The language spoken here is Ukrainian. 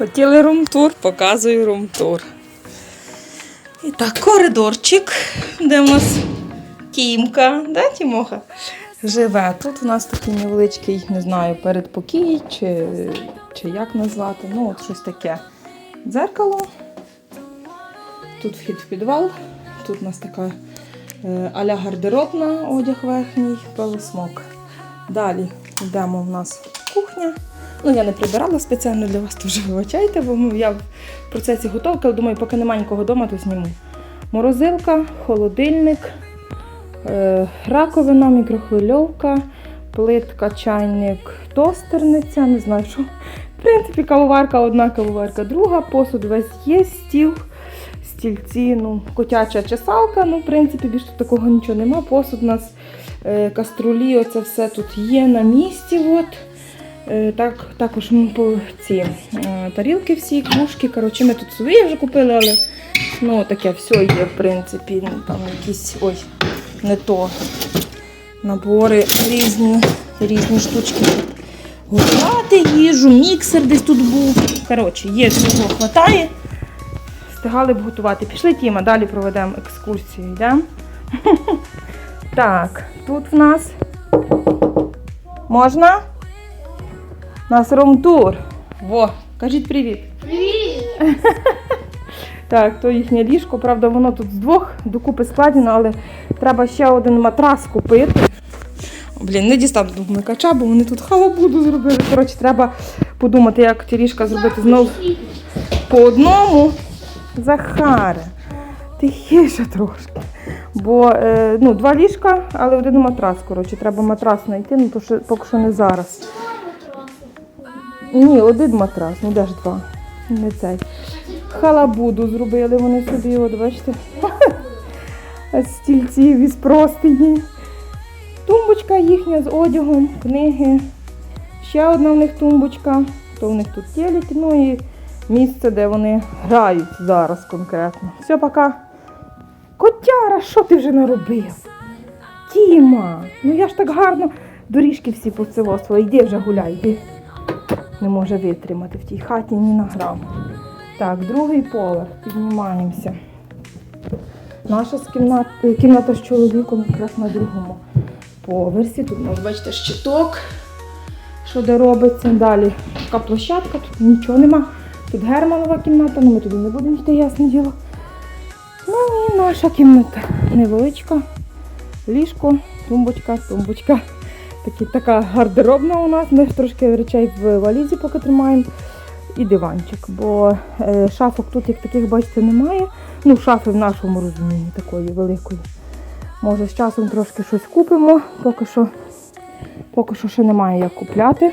Хотіли румтур, показую румтур. І так, коридорчик, де в нас Тімка, да, Тімоха? Живе. Тут у нас такий невеличкий, не знаю, передпокій чи, чи як назвати. Ну, от щось таке. Дзеркало. Тут вхід в підвал. Тут у нас така е, аля гардеробна одяг верхній, пилосмок. Далі йдемо в нас кухня. Ну, я не прибирала спеціально для вас, теж вибачайте, бо ну, я в процесі готовки, але думаю, поки немає нікого вдома, то зніму. Морозилка, холодильник, е, раковина, мікрохвильовка, плитка, чайник, тостерниця, не знаю що. В принципі, кавоварка одна, кавоварка друга, посуд весь є, стіл, стільці, ну, котяча чесалка, ну, в принципі, більше такого нічого нема. Посуд у нас е, каструлі, оце все тут є на місці. От. Е, Так, також ці е, тарілки всі, кружки. Коротше, ми тут свої вже купили, але ну, таке все є, в принципі. Ну, Там якісь ой, не то. Набори різні, різні штучки. Готувати їжу, міксер десь тут був. Коротше, є всього хватає. Встигали б готувати. Пішли Тіма, далі проведемо екскурсію. Йдемо. Так, тут в нас можна? У нас румтур. Во, кажіть привіт. Привіт! Так, то їхнє ліжко, правда, воно тут з двох докупи складено, але треба ще один матрас купити. Блін, не дістану до вмикача, бо вони тут халабуду зробили. Коротше, треба подумати, як ті ліжка зробити знову по одному. Захаре, тихіше трошки. Бо е, ну, два ліжка, але один матрас. Коротше, треба матрас знайти, ну то що, поки що не зараз. Ні, один матрас, ну де ж два. Не цей. Халабуду зробили вони собі, от бачите. Стільців із простині. Тумбочка їхня з одягом, книги. Ще одна в них тумбочка. То в них тут телек, ну і місце, де вони грають зараз конкретно. Все, пока. Котяра, що ти вже наробив? Тіма, ну я ж так гарно доріжки всі поцілосила. Йди вже гуляй, йди. Не може витримати в тій хаті ні на грам. Так, другий поверх, піднімаємося. Наша з кімнат, е, кімната з чоловіком якраз на другому поверсі. Тут, ось, бачите, щиток, що де робиться. Далі така площадка, тут нічого нема. Тут Германова кімната, але ми туди не будемо йти, ясне діло. Ну і наша кімната невеличка. Ліжко, тумбочка, тумбочка. Такі, така гардеробна у нас. Ми трошки речей в валізі поки тримаємо. І диванчик, бо е, шафок тут, як таких, бачите, немає. Ну, шафи в нашому розумінні такої великої. Може, з часом трошки щось купимо, поки що, поки що ще немає як купляти.